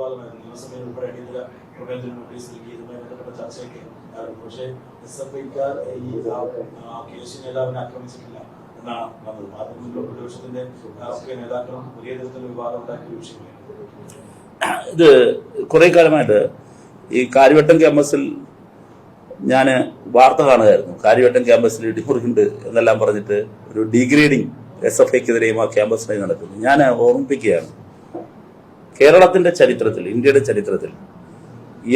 വിവാദമായിരുന്നു. നിയമസഭയിൽ ഉൾപ്പെടെ അടിയന്തര പ്രമേയത്തിന് നോട്ടീസ് നൽകി. ഇതുമായി ബന്ധപ്പെട്ട ചർച്ചയൊക്കെ ആയിരുന്നു. പക്ഷേ എസ് എഫ് ഐക്കാർ ഈ ആ, കെ എസ് യു നേതാവിനെ ആക്രമിച്ചിട്ടില്ല എന്നാണ് വന്നത്. മാധ്യമങ്ങളിലും പ്രതിപക്ഷത്തിന്റെ രാഷ്ട്രീയ നേതാക്കളും വലിയ തരത്തിൽ വിവാദം ഉണ്ടാക്കിയ ഇത് കുറെ കാലമായിട്ട് ഈ കാര്യവട്ടം ക്യാമ്പസിൽ ഞാൻ വാർത്ത കാണുകയായിരുന്നു. കാര്യവട്ടം ക്യാമ്പസിൽ ഇടിമുറിയുണ്ട് എന്നെല്ലാം പറഞ്ഞിട്ട് ഒരു ഡീഗ്രേഡിങ് എസ് എഫ് ഐക്കെതിരെയും ആ ക്യാമ്പസിനായി നടക്കുന്നു. ഞാൻ ഓർമ്മിപ്പിക്കുകയാണ്. കേരളത്തിന്റെ ചരിത്രത്തിൽ ഇന്ത്യയുടെ ചരിത്രത്തിൽ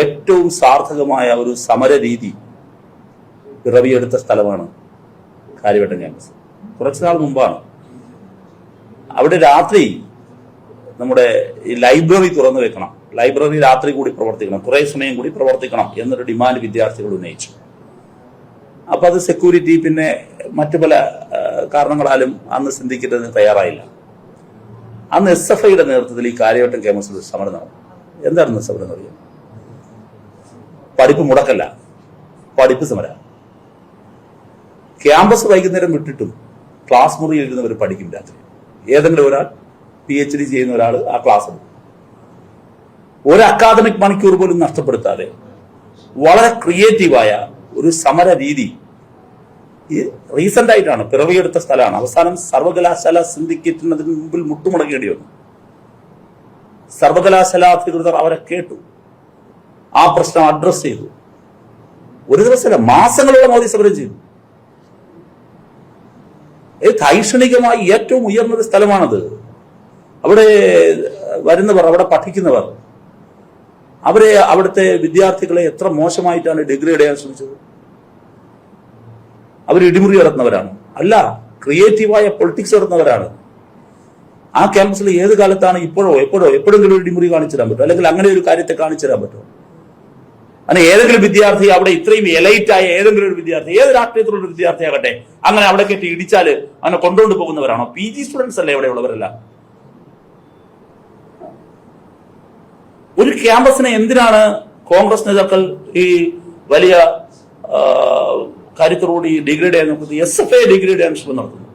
ഏറ്റവും സാർത്ഥകമായ ഒരു സമര രീതി പിറവിയെടുത്ത സ്ഥലമാണ് കാര്യവട്ടം ക്യാമ്പസ്. കുറച്ചു നാൾ മുമ്പാണ്. അവിടെ രാത്രി നമ്മുടെ ഈ ലൈബ്രറി തുറന്നു വെക്കണം. ലൈബ്രറി രാത്രി കൂടി പ്രവർത്തിക്കണം. കുറേ സമയം കൂടി പ്രവർത്തിക്കണം എന്നൊരു ഡിമാൻഡ് വിദ്യാർത്ഥികൾ ഉന്നയിച്ചു. അപ്പൊ അത് സെക്യൂരിറ്റി പിന്നെ മറ്റു പല കാരണങ്ങളാലും അന്ന് ചിന്തിക്കരുതെന്ന് തയ്യാറായില്ല. അന്ന് എസ് എഫ് ഐയുടെ നേതൃത്വത്തിൽ ഈ കാര്യവട്ടം കേമസ് സമരം നടന്നു. എന്താണ് സമരം എന്ന് അറിയാം പഠിപ്പ് മുടക്കല്ല. പഠിപ്പ് സമര. ക്യാമ്പസ് വൈകുന്നേരം വിട്ടിട്ടും ക്ലാസ് മുറിയിൽ ഇരുന്നവർ പഠിക്കും രാത്രി. ഏതെങ്കിലും ഒരാൾ പി എച്ച് ഡി ചെയ്യുന്ന ഒരാൾ ആ ക്ലാസ് ഒരു അക്കാദമിക് മണിക്കൂർ പോലും നഷ്ടപ്പെടുത്താതെ വളരെ ക്രിയേറ്റീവായ ഒരു സമര രീതി റീസെന്റ് ആയിട്ടാണ് പിറവിയെടുത്ത സ്ഥലമാണ്. അവസാനം സർവകലാശാല സിന്ധിക്കുന്നതിന് മുമ്പിൽ മുട്ടുമുടങ്ങേണ്ടി വന്നു. സർവകലാശാല അധികൃതർ അവരെ കേട്ടു. ആ പ്രശ്നം അഡ്രസ് ചെയ്തു. ഒരു ദിവസമല്ല മാസങ്ങളോളം മോദി സമരം ചെയ്തു. ഏ, ധൈഷണികമായി ഏറ്റവും ഉയർന്നൊരു സ്ഥലമാണത്. അവിടെ വരുന്നവർ അവിടെ പഠിക്കുന്നവർ അവരെ അവിടുത്തെ വിദ്യാർത്ഥികളെ എത്ര മോശമായിട്ടാണ് ഡിഗ്രി എടുക്കാൻ ശ്രമിച്ചത്? അവർ ഇടിമുറി നടത്തുന്നവരാണ്. അല്ല ക്രിയേറ്റീവായ പൊളിറ്റിക്സ് നടത്തുന്നവരാണ്. ആ ക്യാമ്പസിൽ ഏത് കാലത്താണ് ഇപ്പോഴോ എപ്പോഴോ എപ്പോഴെങ്കിലും ഒരു ഇടിമുറി കാണിച്ചു തരാൻ പറ്റുമോ അല്ലെങ്കിൽ അങ്ങനെ ഒരു കാര്യത്തെ കാണിച്ചു തരാൻ പറ്റുമോ അങ്ങനെ ഏതെങ്കിലും വിദ്യാർത്ഥി അവിടെ ഇത്രയും എലൈറ്റ് ആയ ഏതെങ്കിലും ഒരു വിദ്യാർത്ഥി ഏത് രാഷ്ട്രീയത്തിലുള്ള ഒരു വിദ്യാർത്ഥി ആകട്ടെ അങ്ങനെ അവിടെ കയറ്റി ഇടിച്ചാൽ അങ്ങനെ കൊണ്ടുകൊണ്ട് പോകുന്നവരാണോ? പി ജി സ്റ്റുഡൻസ് അല്ലേ ഇവിടെ ഉള്ളവരല്ല. ഒരു ക്യാമ്പസിനെ എന്തിനാണ് കോൺഗ്രസ് നേതാക്കൾ ഈ വലിയ കാര്യത്തോടുകൂടി ഡിഗ്രേഡ് ചെയ്യാൻ നോക്കുന്നത് എസ് എഫ് ഐ ഡിഗ്രേഡ് ചെയ്യാൻ ശ്രമം നടത്തുന്നു.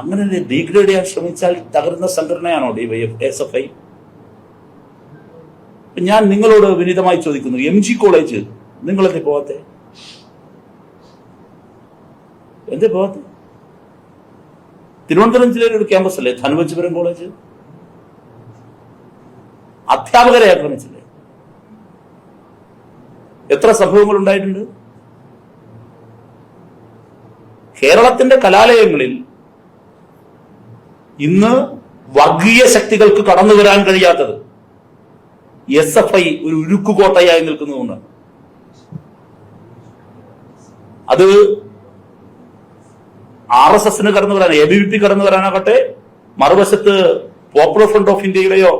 അങ്ങനെ ഡിഗ്രേഡ് ചെയ്യാൻ ശ്രമിച്ചാൽ തകരുന്ന സംഘടനയാണോ D Y F S F I ഞാൻ നിങ്ങളോട് വിനീതമായി ചോദിക്കുന്നു എം ജി കോളേജ് നിങ്ങൾ എന്തേ പോവാത്തെ? എന്തേ പോവാത്തെ? തിരുവനന്തപുരം ജില്ലയിലെ ഒരു ക്യാമ്പസ് അല്ലേ? ധനുവഞ്ചപുരം കോളേജ് അധ്യാപകരെ ആക്രമിച്ചില്ലേ? എത്ര സംഭവങ്ങൾ ഉണ്ടായിട്ടുണ്ട്? കേരളത്തിന്റെ കലാലയങ്ങളിൽ ഇന്ന് വർഗീയ ശക്തികൾക്ക് കടന്നു വരാൻ കഴിയാത്തത് എസ് എഫ് ഐ ഒരു ഉരുക്കുകോട്ടയായി നിൽക്കുന്നതുകൊണ്ട്. അത് ആർ എസ് എസിന് കടന്നു വരാൻ എ ബി വി പി കടന്നു വരാനാകട്ടെ മറുവശത്ത് പോപ്പുലർ ഫ്രണ്ട് ഓഫ് ഇന്ത്യയുടെയോ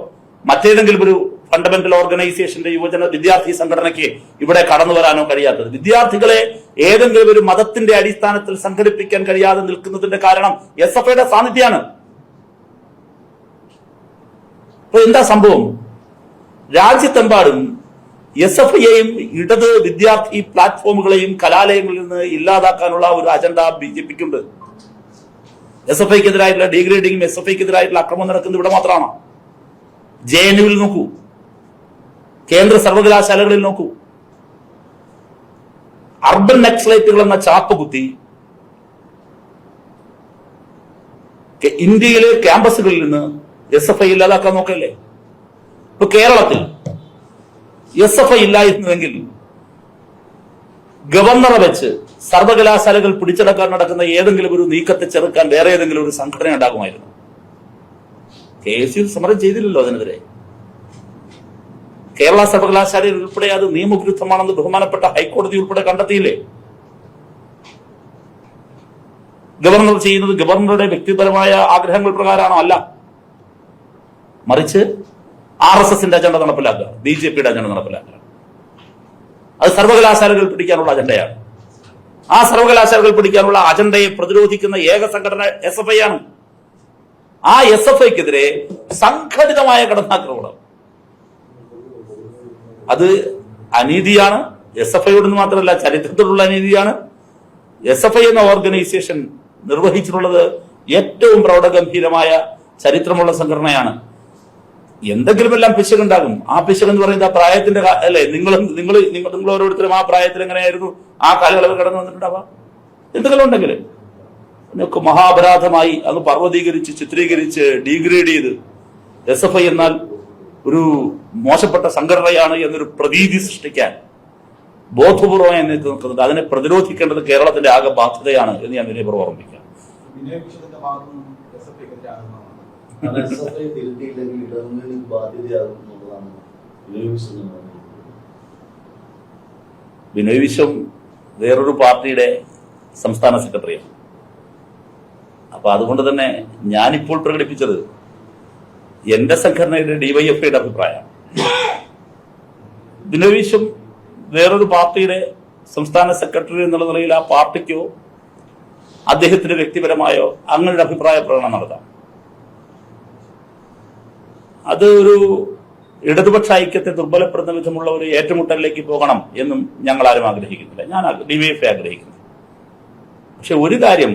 മറ്റേതെങ്കിലും ഒരു ഫണ്ടമെന്റൽ ഓർഗനൈസേഷന്റെ യുവജന വിദ്യാർത്ഥി സംഘടനയ്ക്ക് ഇവിടെ കടന്നു വരാനോ കഴിയാത്തത്. വിദ്യാർത്ഥികളെ ഏതെങ്കിലും ഒരു മതത്തിന്റെ അടിസ്ഥാനത്തിൽ സംഘടിപ്പിക്കാൻ കഴിയാതെ നിൽക്കുന്നതിന്റെ കാരണം എസ് എഫ് ഐയുടെ സാന്നിധ്യമാണ്. ഇപ്പൊ എന്താ സംഭവം? രാജ്യത്തെമ്പാടും എസ് എഫ് ഐയെയും ഇടത് വിദ്യാർത്ഥി പ്ലാറ്റ്ഫോമുകളെയും കലാലയങ്ങളിൽ നിന്ന് ഇല്ലാതാക്കാനുള്ള ഒരു അജണ്ട ബി ജെ പിക്കുണ്ട്. എസ് എഫ് ഐക്കെതിരായിട്ടുള്ള ഡീഗ്രേഡിങ്ങും എസ് എഫ് ഐക്കെതിരായിട്ടുള്ള അക്രമം നടക്കുന്നത് ഇവിടെ മാത്രമാണ്. ജെ എൻ യുവിൽ നോക്കൂ. കേന്ദ്ര സർവകലാശാലകളിൽ നോക്കൂ. അർബൻ നക്സലൈറ്റുകൾ എന്ന ചാപ്പ് കുത്തി ഇന്ത്യയിലെ ക്യാമ്പസുകളിൽ നിന്ന് എസ് എഫ് ഐ ഇല്ലാതാക്കാൻ നോക്കല്ലേ? ഇപ്പൊ കേരളത്തിൽ എസ് എഫ് ഐ ഇല്ലായിരുന്നുവെങ്കിൽ ഗവർണറെ വെച്ച് സർവകലാശാലകൾ പിടിച്ചടക്കാൻ നടക്കുന്ന ഏതെങ്കിലും ഒരു നീക്കത്തെ ചെറുക്കാൻ വേറെ ഏതെങ്കിലും ഒരു സംഘടന ഉണ്ടാകുമായിരുന്നു. കെ സമരം ചെയ്തില്ലല്ലോ അതിനെതിരെ. കേരള സർവകലാശാലയിൽ ഉൾപ്പെടെ അത് നിയമവിരുദ്ധമാണെന്ന് ബഹുമാനപ്പെട്ട ഹൈക്കോടതി ഉൾപ്പെടെ കണ്ടെത്തിയില്ലേ? ഗവർണർ ചെയ്യുന്നത് ഗവർണറുടെ വ്യക്തിപരമായ ആഗ്രഹങ്ങൾ പ്രകാരമാണോ? അല്ല. മറിച്ച് ആർ എസ് എസിന്റെ അജണ്ട നടപ്പിലാക്കുക. ബി ജെ പിയുടെ അജണ്ട നടപ്പിലാക്കുക. അത് സർവകലാശാലകൾ പിടിക്കാനുള്ള അജണ്ടയാണ്. ആ സർവകലാശാലകൾ പിടിക്കാനുള്ള അജണ്ടയെ പ്രതിരോധിക്കുന്ന ഏക സംഘടന എസ് എഫ് ഐ ആണ്. ആ എസ് എഫ് ഐക്കെതിരെ സംഘടിതമായ കടന്നാക്രമണം. അത് അനീതിയാണ്. എസ് എഫ് ഐയോട് മാത്രമല്ല ചരിത്രത്തിലുള്ള അനീതിയാണ്. എസ് എഫ് ഐ എന്ന ഓർഗനൈസേഷൻ നിർവഹിച്ചിട്ടുള്ളത് ഏറ്റവും പ്രൗഢഗംഭീരമായ ചരിത്രമുള്ള സംഘടനയാണ്. എന്തെങ്കിലും എല്ലാം പിശകുണ്ടാകും. ആ പിശക് എന്ന് പറയുന്നത് ആ പ്രായത്തിന്റെ അല്ലെ നിങ്ങളും നിങ്ങൾ നിങ്ങൾ നിങ്ങൾ ഓരോരുത്തരും ആ പ്രായത്തിൽ എങ്ങനെയായിരുന്നു? ആ കാലയളവ് കടന്നു വന്നിട്ടുണ്ടാവാം. എന്തെങ്കിലും ഉണ്ടെങ്കിൽ ഇതിനൊക്കെ മഹാപരാധമായി അത് പർവതീകരിച്ച് ചിത്രീകരിച്ച് ഡീഗ്രേഡ് ചെയ്ത് എസ് എഫ് ഐ എന്നാൽ മോശപ്പെട്ട സംഘടനയാണ് എന്നൊരു പ്രതീതി സൃഷ്ടിക്കാൻ ബോധപൂർവമായി എന്നെ നിൽക്കുന്നുണ്ട് അതിനെ പ്രതിരോധിക്കേണ്ടത് കേരളത്തിന്റെ ആകെ ബാധ്യതയാണ് എന്ന് ഞാൻ വിനയപൂർവം ഓർമ്മിക്കാം. ബിനോയ് വിശ്വം വേറൊരു പാർട്ടിയുടെ സംസ്ഥാന സെക്രട്ടറിയാണ്. അപ്പൊ അതുകൊണ്ട് തന്നെ ഞാനിപ്പോൾ പ്രകടിപ്പിച്ചത് എന്റെ സംഘടനയുടെ ഡിവൈഎഫ്ഐയുടെ അഭിപ്രായം. ബിനോയ് വിശ്വം വേറൊരു പാർട്ടിയുടെ സംസ്ഥാന സെക്രട്ടറി എന്നുള്ള നിലയിൽ ആ പാർട്ടിക്കോ അദ്ദേഹത്തിന്റെ വ്യക്തിപരമായോ അങ്ങനെ ഒരു അഭിപ്രായ പ്രകടനം നടത്താം. അത് ഒരു ഇടതുപക്ഷ ഐക്യത്തെ ദുർബലപ്പെടുന്ന വിധമുള്ള ഒരു ഏറ്റുമുട്ടലിലേക്ക് പോകണം എന്നും ഞങ്ങൾ ആരും ആഗ്രഹിക്കുന്നില്ല. ഞാൻ ഡിവൈഎഫ്ഐ ആഗ്രഹിക്കുന്നു. പക്ഷെ ഒരു കാര്യം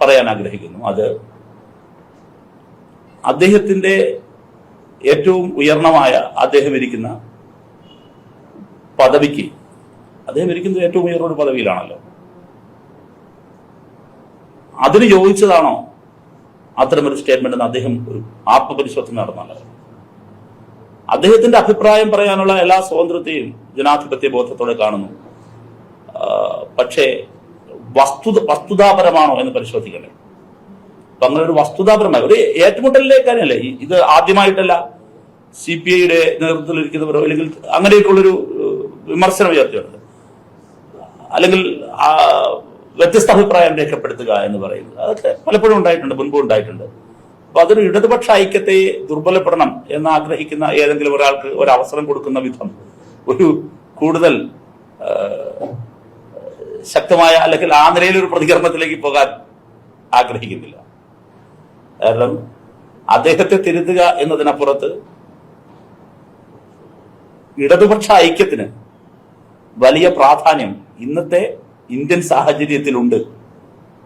പറയാൻ ആഗ്രഹിക്കുന്നു. അത് അദ്ദേഹത്തിന്റെ ഏറ്റവും ഉയർന്നമായ അദ്ദേഹം ഇരിക്കുന്ന പദവിക്ക് അദ്ദേഹം ഇരിക്കുന്നത് ഏറ്റവും ഉയർന്ന ഒരു പദവിയിലാണല്ലോ. അതിന് യോജിച്ചതാണോ അത്തരമൊരു സ്റ്റേറ്റ്മെന്റ് എന്ന് അദ്ദേഹം ഒരു ആത്മപരിശോധന നടന്നല്ലോ അദ്ദേഹത്തിന്റെ അഭിപ്രായം പറയാനുള്ള എല്ലാ സ്വാതന്ത്ര്യത്തെയും ജനാധിപത്യ ബോധത്തോടെ കാണുന്നു. പക്ഷേ വസ്തുത വസ്തുതാപരമാണോ എന്ന് പരിശോധിക്കണ്ടേ അപ്പൊ അങ്ങനെ ഒരു വസ്തുതാപരമായ. ഒരു ഏറ്റുമുട്ടലിലെ കാര്യമല്ലേ? ഇത് ആദ്യമായിട്ടല്ല സി പി ഐയുടെ നേതൃത്വത്തിലിരിക്കുന്നവരോ അല്ലെങ്കിൽ അങ്ങനെയൊക്കെയുള്ളൊരു വിമർശനം ഉയർത്തിയുണ്ട് അല്ലെങ്കിൽ വ്യത്യസ്ത അഭിപ്രായം രേഖപ്പെടുത്തുക എന്ന് പറയുന്നത്. അതൊക്കെ പലപ്പോഴും ഉണ്ടായിട്ടുണ്ട് മുൻപ് ഉണ്ടായിട്ടുണ്ട്. അപ്പൊ അതൊരു ഇടതുപക്ഷ ഐക്യത്തെ ദുർബലപ്പെടണം എന്ന് ആഗ്രഹിക്കുന്ന ഏതെങ്കിലും ഒരാൾക്ക് ഒരു അവസരം കൊടുക്കുന്ന വിധം ഒരു കൂടുതൽ ശക്തമായ അല്ലെങ്കിൽ ആ നിലയിൽ ഒരു പ്രതികരണത്തിലേക്ക് പോകാൻ ആഗ്രഹിക്കുന്നില്ല. കാരണം അദ്ദേഹത്തെ തിരുത്തുക എന്നതിനപ്പുറത്ത് ഇടതുപക്ഷ ഐക്യത്തിന് വലിയ പ്രാധാന്യം ഇന്നത്തെ ഇന്ത്യൻ സാഹചര്യത്തിലുണ്ട്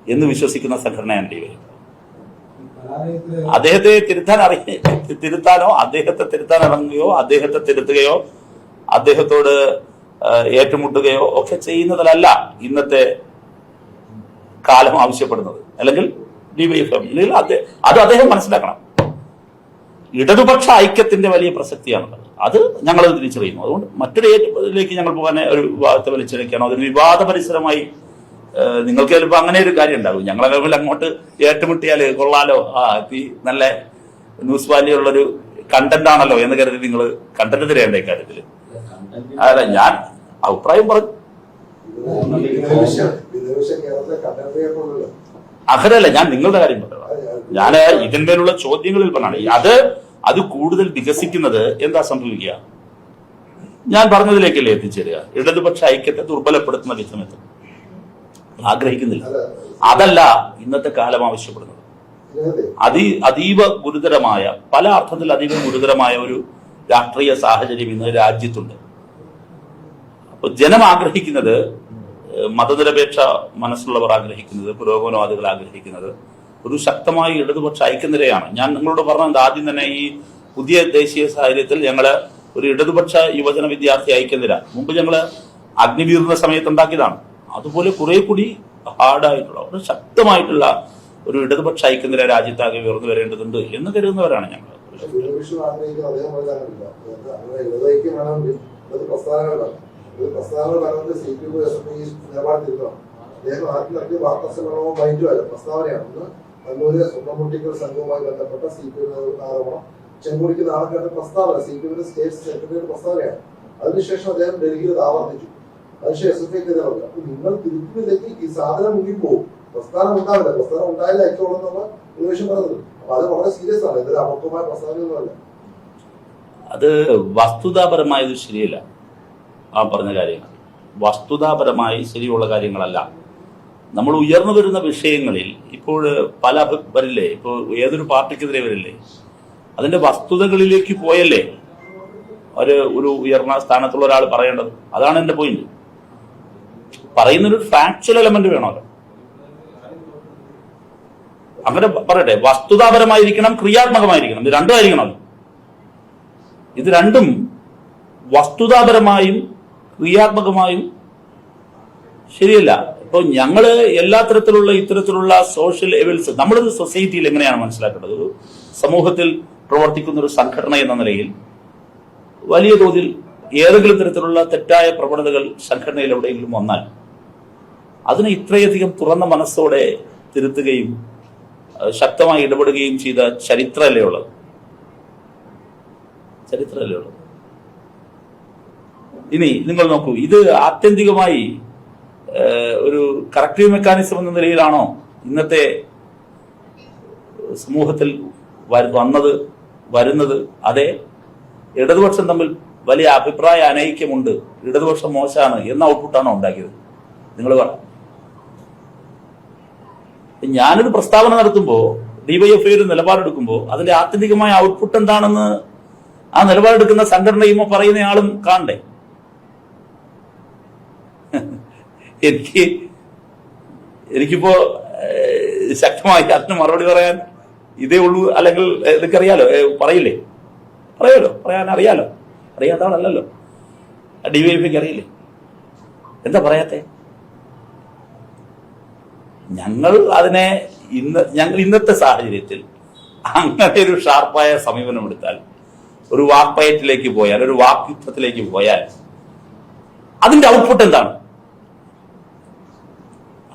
എന്ന് വിശ്വസിക്കുന്ന സംഘടനയാണ് ഡിവൈ അദ്ദേഹത്തെ തിരുത്താൻ അറിയ തിരുത്താനോ അദ്ദേഹത്തെ തിരുത്താൻ ഇറങ്ങുകയോ അദ്ദേഹത്തെ തിരുത്തുകയോ അദ്ദേഹത്തോട് ഏറ്റുമുട്ടുകയോ ഒക്കെ ചെയ്യുന്നതിലല്ല ഇന്നത്തെ കാലം ആവശ്യപ്പെടുന്നത്. അല്ലെങ്കിൽ ഡിവൈഎഫ്എം അല്ലെങ്കിൽ അദ്ദേഹം അത് അദ്ദേഹം മനസ്സിലാക്കണം. ഇടതുപക്ഷ ഐക്യത്തിന്റെ വലിയ പ്രസക്തിയാണ് അത് ഞങ്ങൾ തിരിച്ചറിയുന്നു. അതുകൊണ്ട് മറ്റൊരു ഏറ്റവും ഞങ്ങൾ പോകാൻ ഒരു വിവാദത്തെ വലിച്ചിഴക്കാനോ അതൊരു വിവാദ പരിസരമായി നിങ്ങൾക്ക് ചിലപ്പോൾ അങ്ങനെ ഒരു കാര്യം ഉണ്ടാകും. ഞങ്ങളെ തമ്മിൽ അങ്ങോട്ട് ഏറ്റുമുട്ടിയാൽ കൊള്ളാലോ? ആ ഈ നല്ല ന്യൂസ് വാല്യുള്ളൊരു കണ്ടന്റ് ആണല്ലോ എന്ന് കരുതി നിങ്ങൾ കണ്ടന്റ് തിരയേണ്ട ഇക്കാര്യത്തിൽ അല്ല ഞാൻ അഭിപ്രായം പറഞ്ഞു അഹരല്ല ഞാൻ നിങ്ങളുടെ കാര്യം പറഞ്ഞു ഞാൻ ഇതിന്മേലുള്ള ചോദ്യങ്ങളിൽ പറഞ്ഞാണ്. അത് അത് കൂടുതൽ വികസിക്കുന്നത് എന്താ സംഭവിക്കുക? ഞാൻ പറഞ്ഞതിലേക്കല്ലേ എത്തിച്ചേരുക. ഇടതുപക്ഷ ഐക്യത്തെ ദുർബലപ്പെടുത്തുന്ന വിധമെന്ന്. ആഗ്രഹിക്കുന്നില്ല. അതല്ല ഇന്നത്തെ കാലം ആവശ്യപ്പെടുന്നത്. അതീ അതി അതീവ ഗുരുതരമായ പല അർത്ഥത്തിൽ അതീവ ഗുരുതരമായ ഒരു രാഷ്ട്രീയ സാഹചര്യം ഇന്ന് രാജ്യത്തുണ്ട്. അപ്പൊ ജനം ആഗ്രഹിക്കുന്നത് മതനിരപേക്ഷ മനസ്സുള്ളവർ ആഗ്രഹിക്കുന്നത് പുരോഗമനവാദികൾ ആഗ്രഹിക്കുന്നത് ഒരു ശക്തമായ ഇടതുപക്ഷ ഐക്യനിരയാണ്. ഞാൻ നിങ്ങളോട് പറഞ്ഞത് ആദ്യം തന്നെ ഈ പുതിയ ദേശീയ സാഹചര്യത്തിൽ ഞങ്ങൾ ഒരു ഇടതുപക്ഷ യുവജന വിദ്യാർത്ഥി ഐക്യനിര. മുമ്പ് ഞങ്ങൾ അഗ്നിവീറുന്ന സമയത്ത് ഉണ്ടാക്കിയതാണ്. അതുപോലെ കുറെ കൂടി ഹാർഡായിട്ടുള്ള ഒരു ശക്തമായിട്ടുള്ള ഒരു ഇടതുപക്ഷ ഐക്യനിര രാജ്യത്താകെ ഉയർന്നു വരേണ്ടതുണ്ട് എന്ന് കരുതുന്നവരാണ് ഞങ്ങൾ ഭൂരിപക്ഷം ഇത് പ്രസ്ഥാനങ്ങൾ സി പി എസ് അദ്ദേഹം ആദ്യം നടത്തിയ വാർത്താസമ്മേളനവും മൈൻഡുമല്ല പ്രസ്താവനയാണ്. ഒന്ന് കണ്ണൂരിലെ സ്വർണമുട്ടിക്കൽ സംഘവുമായി ബന്ധപ്പെട്ട സി പി ആരോപണം. ചെങ്കുടിക്ക് പ്രസ്താവന സി പി എമ്മിന്റെ സ്റ്റേറ്റ് സെക്രട്ടറിയുടെ പ്രസ്താവനയാണ്. അതിനുശേഷം അദ്ദേഹം ഡൽഹിയിൽ ആവർത്തിച്ചു. അതിനുശേഷം എസ് എഫ് ഐക്കെതിരെ പറഞ്ഞു അപ്പൊ നിങ്ങൾ തിരുത്തുന്നില്ലെങ്കിൽ ഈ സാധനം മുങ്ങിപ്പോകും പ്രസ്ഥാനം ഉണ്ടാവില്ല. പ്രസ്ഥാനം ഉണ്ടായില്ല അയച്ചോളൂ എന്നുള്ള പറഞ്ഞത്. അപ്പൊ അത് വളരെ സീരിയസ് ആണ്. ഇതൊരു അപക്വമായ പ്രസ്താവനയൊന്നുമല്ല. അത് വസ്തുതാപരമായത് ശരിയല്ല. ആ പറഞ്ഞ കാര്യങ്ങൾ വസ്തുതാപരമായി ശരിയുള്ള കാര്യങ്ങളല്ല. നമ്മൾ ഉയർന്നു വരുന്ന വിഷയങ്ങളിൽ ഇപ്പോൾ പല വരില്ലേ? ഇപ്പോൾ ഏതൊരു പാർട്ടിക്കെതിരെ വരില്ലേ? അതിന്റെ വസ്തുതകളിലേക്ക് പോയല്ലേ ഒരു ഒരു ഉയർന്ന സ്ഥാനത്തുള്ള ഒരാൾ പറയേണ്ടത്? അതാണ് എന്റെ പോയിന്റ് പറയുന്നൊരു ഫാക്ച്വൽ എലമെന്റ് വേണമല്ലോ അങ്ങനെ പറയട്ടെ. വസ്തുതാപരമായിരിക്കണം ക്രിയാത്മകമായിരിക്കണം. ഇത് രണ്ടുമായിരിക്കണം ഇത് രണ്ടും വസ്തുതാപരമായും ക്രിയാത്മകമായും ശരിയല്ല. ഇപ്പോൾ ഞങ്ങൾ എല്ലാ തരത്തിലുള്ള ഇത്തരത്തിലുള്ള സോഷ്യൽ ലെവൽസ് നമ്മളത് സൊസൈറ്റിയിൽ എങ്ങനെയാണ് മനസ്സിലാക്കേണ്ടത്? ഒരു സമൂഹത്തിൽ പ്രവർത്തിക്കുന്ന ഒരു സംഘടന എന്ന നിലയിൽ വലിയ തോതിൽ ഏതെങ്കിലും തരത്തിലുള്ള തെറ്റായ പ്രവണതകൾ സംഘടനയിൽ എവിടെയെങ്കിലും വന്നാൽ അതിനെ ഇത്രയധികം തുറന്ന മനസ്സോടെ തിരുത്തുകയും ശക്തമായി ഇടപെടുകയും ചെയ്ത ചരിത്രമല്ലേ ഉള്ളത്? ചരിത്രമല്ലേ ഉള്ളത്? ഇനി നിങ്ങൾ നോക്കൂ ഇത് ആത്യന്തികമായി ഒരു കറക്റ്റീവ് മെക്കാനിസം എന്ന നിലയിലാണോ ഇന്നത്തെ സമൂഹത്തിൽ വന്നത് വരുന്നത്? അതെ. ഇടതുപക്ഷം തമ്മിൽ വലിയ അഭിപ്രായ അനൈക്യമുണ്ട്. ഇടതുപക്ഷം മോശമാണ് എന്ന ഔട്ട്പുട്ടാണോ ഉണ്ടാക്കിയത്? നിങ്ങൾ പറ. ഞാനൊരു പ്രസ്താവന നടത്തുമ്പോൾ ഡിവൈഎഫ്ഐ ഒരു നിലപാടെടുക്കുമ്പോൾ അതിന്റെ ആത്യന്തികമായ ഔട്ട്പുട്ട് എന്താണെന്ന് ആ നിലപാടെടുക്കുന്ന സംഘടനയുമോ പറയുന്നയാളും കാണണ്ടേ? എനിക്ക് എനിക്കിപ്പോ ശക്തമായി അതിന് മറുപടി പറയാൻ ഇതേ ഉള്ളൂ അല്ലെങ്കിൽ ഏഹ്, പറയില്ലേ? പറയാലോ പറയാൻ അറിയാലോ അറിയാത്ത ആളല്ലല്ലോ ഡിവൈഎഫ്ഐക്ക് അറിയില്ലേ? എന്താ പറയാത്തെ? ഞങ്ങൾ അതിനെ ഇന്ന് ഞങ്ങൾ ഇന്നത്തെ സാഹചര്യത്തിൽ അങ്ങനെ ഒരു ഷാർപ്പായ സമീപനം എടുത്താൽ ഒരു വാക്പയറ്റിലേക്ക് പോയാൽ ഒരു വാക്യുദ്ധത്തിലേക്ക് പോയാൽ അതിന്റെ ഔട്ട്പുട്ട് എന്താണ്?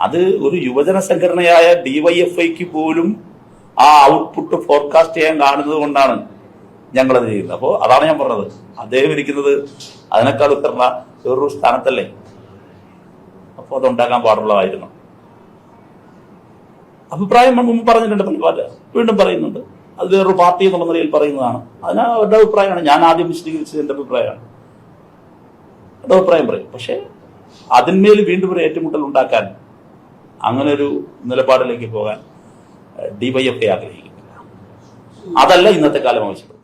അത് ഒരു യുവജന സംഘടനയായ ഡിവൈഎഫ്ഐക്ക് പോലും ആ ഔട്ട്പുട്ട് ഫോർകാസ്റ്റ് ചെയ്യാൻ കാണുന്നത് കൊണ്ടാണ് ഞങ്ങളത് ചെയ്യുന്നത്. അപ്പോൾ അതാണ് ഞാൻ പറഞ്ഞത്. അദ്ദേഹം ഇരിക്കുന്നത് അതിനേക്കാൾ ഉത്തരണ വേറൊരു സ്ഥാനത്തല്ലേ? അപ്പോൾ അതുണ്ടാക്കാൻ പാടുള്ളതായിരുന്നു. അഭിപ്രായം മുമ്പ് പറഞ്ഞിട്ടുണ്ട് പല വീണ്ടും പറയുന്നുണ്ട്. അത് വേറൊരു പാർട്ടി എന്നുള്ള നിലയിൽ പറയുന്നതാണ്. അതിന് അവരുടെ അഭിപ്രായമാണ്. ഞാൻ ആദ്യം വിശദീകരിച്ചത് എന്റെ അഭിപ്രായമാണ്. അഭിപ്രായം പറയും. പക്ഷേ അതിന്മേൽ വീണ്ടും ഒരു ഏറ്റുമുട്ടൽ ഉണ്ടാക്കാൻ അങ്ങനെ ഒരു നിലപാടിലേക്ക് പോകാൻ ഡിവൈഎഫ്ഐ ആഗ്രഹിക്കുന്നില്ല. അതല്ല ഇന്നത്തെ കാലം ആവശ്യപ്പെടുന്നത്.